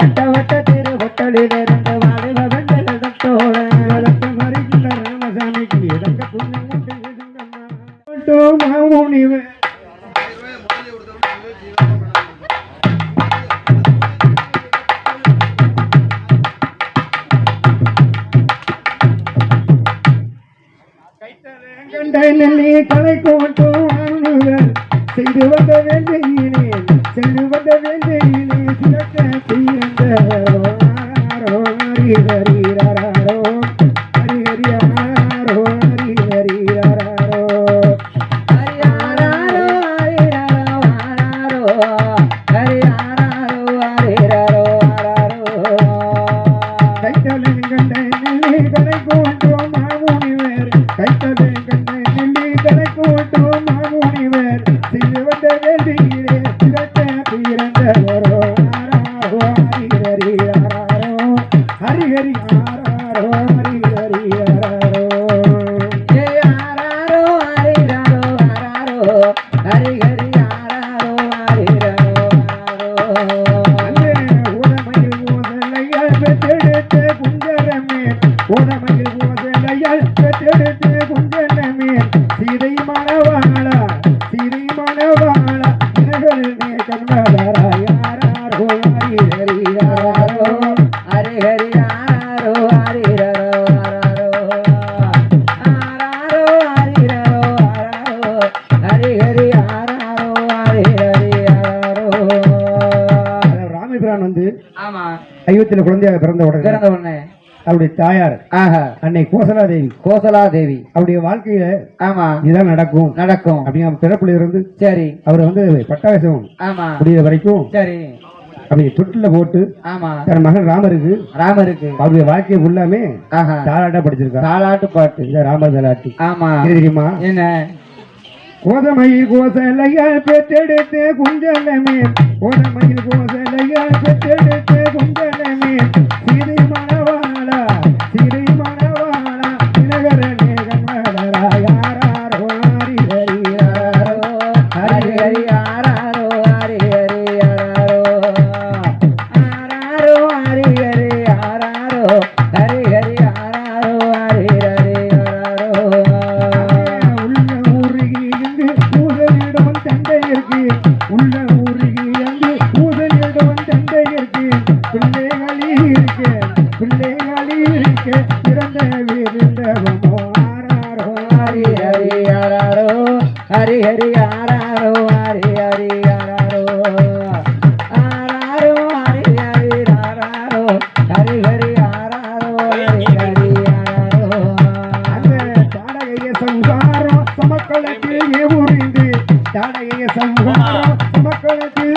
வட்ட வட்ட திரு ஒட்டலிலிருந்து வாலிப வெண்டலத்தோட மறிக்கின்ற ராமசாமிக்கு இறக்க புண்ணியம் கண்டை நெல்லி கலை கோட்டும் செய்து வந்த வேண்டையினே கைத்தலை கண்டை நெல்லி கலை ஐவத்தில் குழந்தையாக பிறந்த உடனே பிறந்த உடனே அவருடைய தாயார் ஆஹா. அன்னை கோசலா தேவி கோசலா தேவி அவருடைய வாழ்க்கையில ஆமா. இதுதான் நடக்கும். நடக்கும். அப்படிங்கிற பிறப்புல இருந்து சரி. அவர் வந்து பட்டாபிஷேகம் ஆமா. முடிகிற வரைக்கும் சரி. அப்படி தொட்டில போட்டு ஆமா. தன் மகன் ராமருக்கு ராமருக்கு. அவருடைய வாழ்க்கையை ஃபுல்லாமே ஆஹா. தாலாட்டா படிச்சிருக்கா தாலாட்டு பாட்டு. இந்த ராமர் தாலாட்டி. ஆமா. தெரியுமா? என்ன? கோதமையில் கோசலையால் பெற்றெடுத்த குஞ்சலமே. கோதமையில் கோசலையால் பெற்றெடுத்த குஞ்சலமே. பிள்ளைகளி இருக்க பிறந்த விருந்தவமோ ஆராரோ ஹரி ஹரி ஆராரோ ஹரி ஹரி ஆராரோ ஹரி ஹரி ஆராரோ ஆராரோ ஹரி ஹரி ஆராரோ ஹரி ஹரி ஆராரோ ஹரி ஹரி ஆராரோ அந்த தாடகைய சம்ஹாரம் சமக்களத்தில் ஏவுறிந்து தாடகைய சம்ஹாரம் சமக்களத்தில்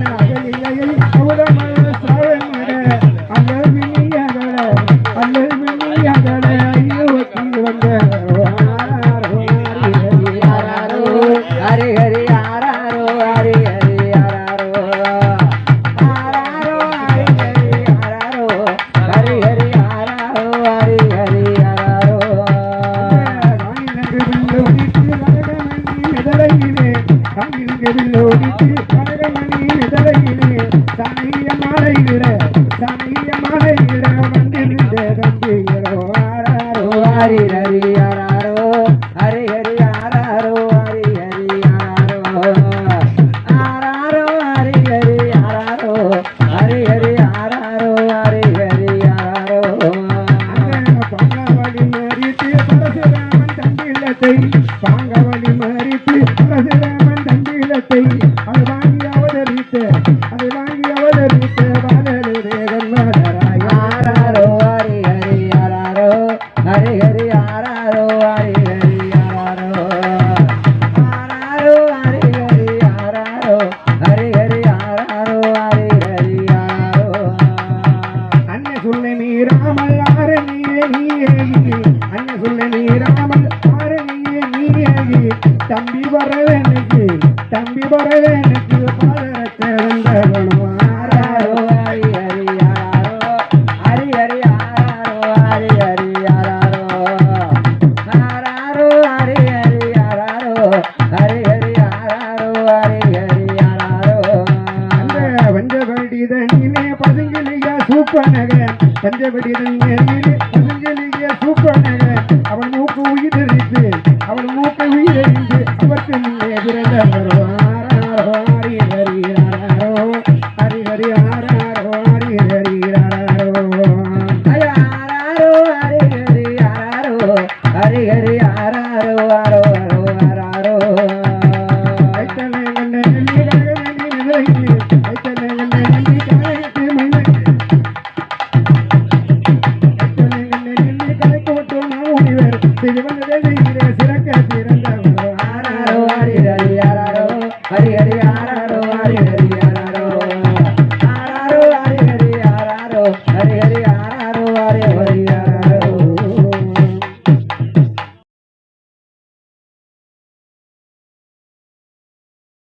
ஹரி ஹரி ஆராரோ ஹரி ஹரி ஆராரோ ஹரி ஹரி ஆராரோ ஆராரோ ஹரி ஹரி ஆராரோ ஹரி ஹரி ஆராரோ ஹரி ஹரி ஆராரோ பாங்கவலி மறித்து பரசுராமன் தண்டிலத்தை பாங்கவலி மறித்து பரசுராமன் ஹரி ஆராரோ ஆராரோ ஹரி ஹரி ஆராரோ ஹரி ஹரி ஆராரோ ஹரி ஹரி ஆராரோ அந்த வஞ்சபடி தண்ணிலே பசுங்கிலிய சூப்பனக வஞ்சபடி தண்ணிலே மூக்கு உயிரிழந்து அவருக்கு முன்னே ஆராரோ ஹரி ஹரி ஆராரோ